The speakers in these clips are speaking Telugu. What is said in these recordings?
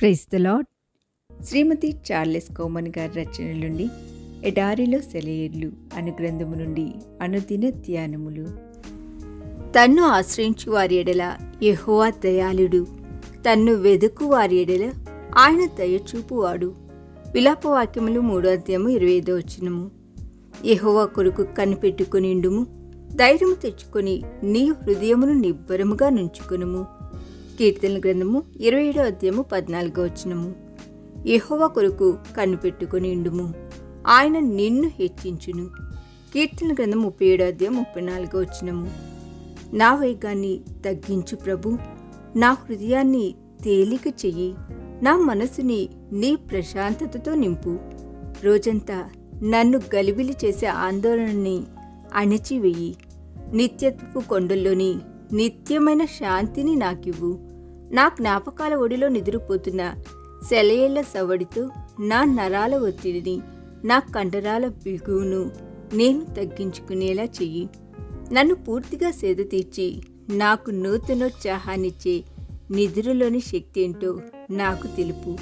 Praise the lord Shrimati Charles common గారి రచనల నుండి ఎడారిలో సెలయేర్లు అను గ్రంథము నుండి అనుదిన ధ్యానములు. తన్ను ఆశ్రయించు వారి ఎడల యెహోవా దయాళుడు. తన్ను వెదుకు వారి ఎడల ఆయన దయచూపువాడు విలాపవాక్యములు మూడో అధ్యాయము ఇరవై ఐదో వచ్చినము యెహోవా కొరకు కనిపెట్టుకునిండుము ధైర్యము తెచ్చుకొని నీ హృదయమును నిబ్బరముగా నుంచుకొనుము. కీర్తన గ్రంథము ఇరవై ఏడో అధ్యాయము పద్నాలుగో వచ్చినము యహోవ కొరకు కనిపెట్టుకుని ఉండుము. ఆయన నిన్ను హెచ్చించును. కీర్తన గ్రంథం ముప్పై ఏడో అధ్యాయం ముప్పై నాలుగో వచ్చినము నా వేగాన్ని తగ్గించు ప్రభు. నా హృదయాన్ని తేలిక చెయ్యి. నా మనసుని నీ ప్రశాంతతతో నింపు. రోజంతా నన్ను గలిబిలి చేసే ఆందోళనని అణచివేయి. నిత్యత్వపు కొండల్లోని నిత్యమైన శాంతిని నాకివ్వు. నా జ్ఞాపకాల ఒడిలో నిద్రపోతున్న సెలయేళ్ళ సవడితో నా నరాల ఒత్తిడిని నా కండరాల బిగువును నేను తగ్గించుకునేలా చెయ్యి. నన్ను పూర్తిగా సేద తీర్చి నాకు నూతనోత్సాహాన్నిచ్చే నిద్రలోని శక్తి ఏంటో నాకు తెలుపు.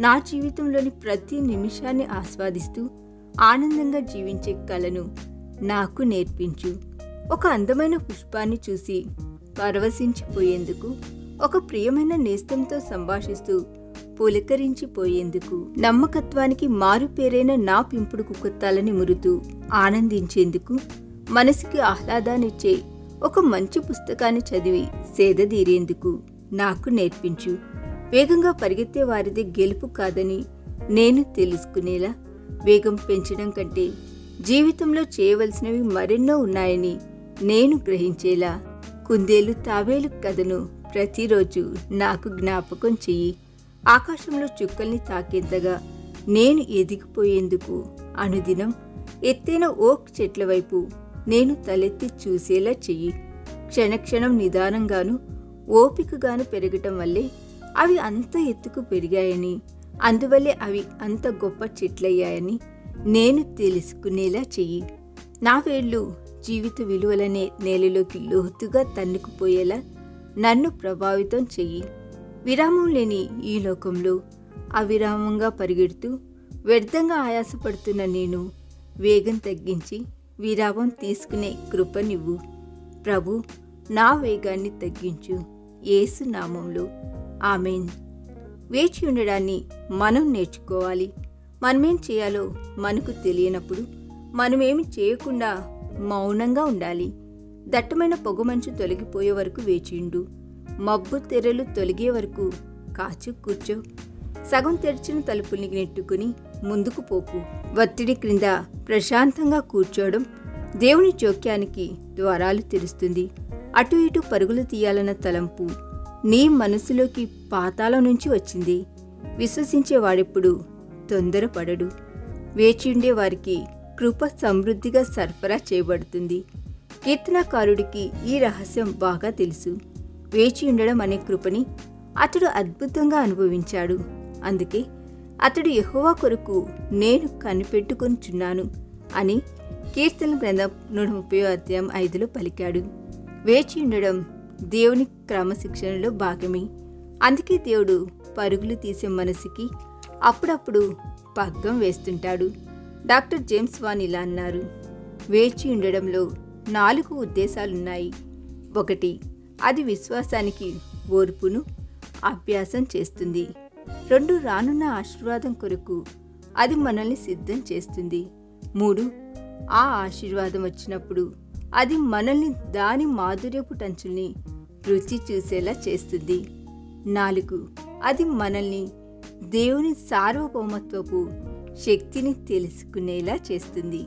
నా జీవితంలోని ప్రతి నిమిషాన్ని ఆస్వాదిస్తూ ఆనందంగా జీవించే కళను నాకు నేర్పించు. ఒక అందమైన పుష్పాన్ని చూసి పరవశించిపోయేందుకు ఒక ప్రియమైన నేస్తంతో సంభాషిస్తూ పులకరించిపోయేందుకు నమ్మకత్వానికి మారు పేరైన నా పెంపుడు కుక్క తలని మురుతూ ఆనందించేందుకు మనసుకి ఆహ్లాదాన్నిచ్చే ఒక మంచి పుస్తకాన్ని చదివి సేదదీరేందుకు నాకు నేర్పించు. వేగంగా పరిగెత్తే వారిది గెలుపు కాదని నేను తెలుసుకునేలా వేగం పెంచడం కంటే జీవితంలో చేయవలసినవి మరెన్నో ఉన్నాయని నేను గ్రహించేలా కుందేలు తావేలు కథను ప్రతిరోజు నాకు జ్ఞాపకం చెయ్యి. ఆకాశంలో చుక్కల్ని తాకేంతగా నేను ఎదిగిపోయేందుకు అనుదినం ఎత్తైన ఓక్ చెట్ల వైపు నేను తలెత్తి చూసేలా చెయ్యి. క్షణక్షణం నిదానంగాను ఓపికగాను పెరగటం వల్లే అవి అంత ఎత్తుకు పెరిగాయని అందువల్లే అవి అంత గొప్ప చెట్లయ్యాయని నేను తెలుసుకునేలా చెయ్యి. నా వేళ్ళు జీవిత విలువలనే నేలలోకి లోతుగా తన్నుకుపోయేలా నన్ను ప్రభావితం చెయ్యి. విరామం లేని ఈ లోకంలో అవిరామంగా పరిగెడుతూ వ్యర్థంగా ఆయాసపడుతున్న నేను వేగం తగ్గించి విరామం తీసుకునే కృపనివ్వు ప్రభు నా వేగాన్ని తగ్గించు. ఏసు నామంలో. ఆమెన్. వేచి ఉండడాన్ని మనం నేర్చుకోవాలి. మనమేం చేయాలో మనకు తెలియనప్పుడు మనమేమి చేయకుండా మౌనంగా ఉండాలి. దట్టమైన పొగమంచు తొలగిపోయే వరకు వేచియుండు మబ్బు తెరలు తొలగే వరకు కాచు కూర్చో. సగం తెరిచిన తలుపుల్ని నెట్టుకుని ముందుకు పోకు. ఒత్తిడి క్రింద ప్రశాంతంగా కూర్చోవడం దేవుని జోక్యానికి ద్వారాలు తెరుస్తుంది. అటు ఇటు పరుగులు తీయాలన్న తలంపు నీ మనసులోకి పాతాల నుంచి వచ్చింది. విశ్వసించేవాడెప్పుడు తొందరపడడు. వేచియుండే వారికి కృప సమృద్ధిగా సరఫరా చేయబడుతుంది. కీర్తనకారుడికి ఈ రహస్యం బాగా తెలుసు. వేచి ఉండడం అనే కృపని అతడు అద్భుతంగా అనుభవించాడు. అందుకే అతడు ఎహోవా కొరకు నేను కనిపెట్టుకొనిచున్నాను అని కీర్తన గ్రంథం నూట ముప్పై అధ్యాయం ఐదులో పలికాడు. వేచి ఉండడం దేవుని క్రమశిక్షణలో భాగమే. అందుకే దేవుడు పరుగులు తీసే మనసుకి అప్పుడప్పుడు పగ్గం వేస్తుంటాడు. డాక్టర్ జేమ్స్ వాన్ ఇలా అన్నారు. వేచి ఉండడంలో నాలుగు ఉద్దేశాలున్నాయి. ఒకటి అది విశ్వాసానికి ఓర్పును అభ్యాసం చేస్తుంది. రెండు రానున్న ఆశీర్వాదం కొరకు అది మనల్ని సిద్ధం చేస్తుంది. మూడు ఆ ఆశీర్వాదం వచ్చినప్పుడు అది మనల్ని దాని మాధుర్యపు టంచుల్ని రుచి చూసేలా చేస్తుంది. నాలుగు అది మనల్ని దేవుని సార్వభౌమత్వపు శక్తిని తెలుసుకునేలా చేస్తుంది.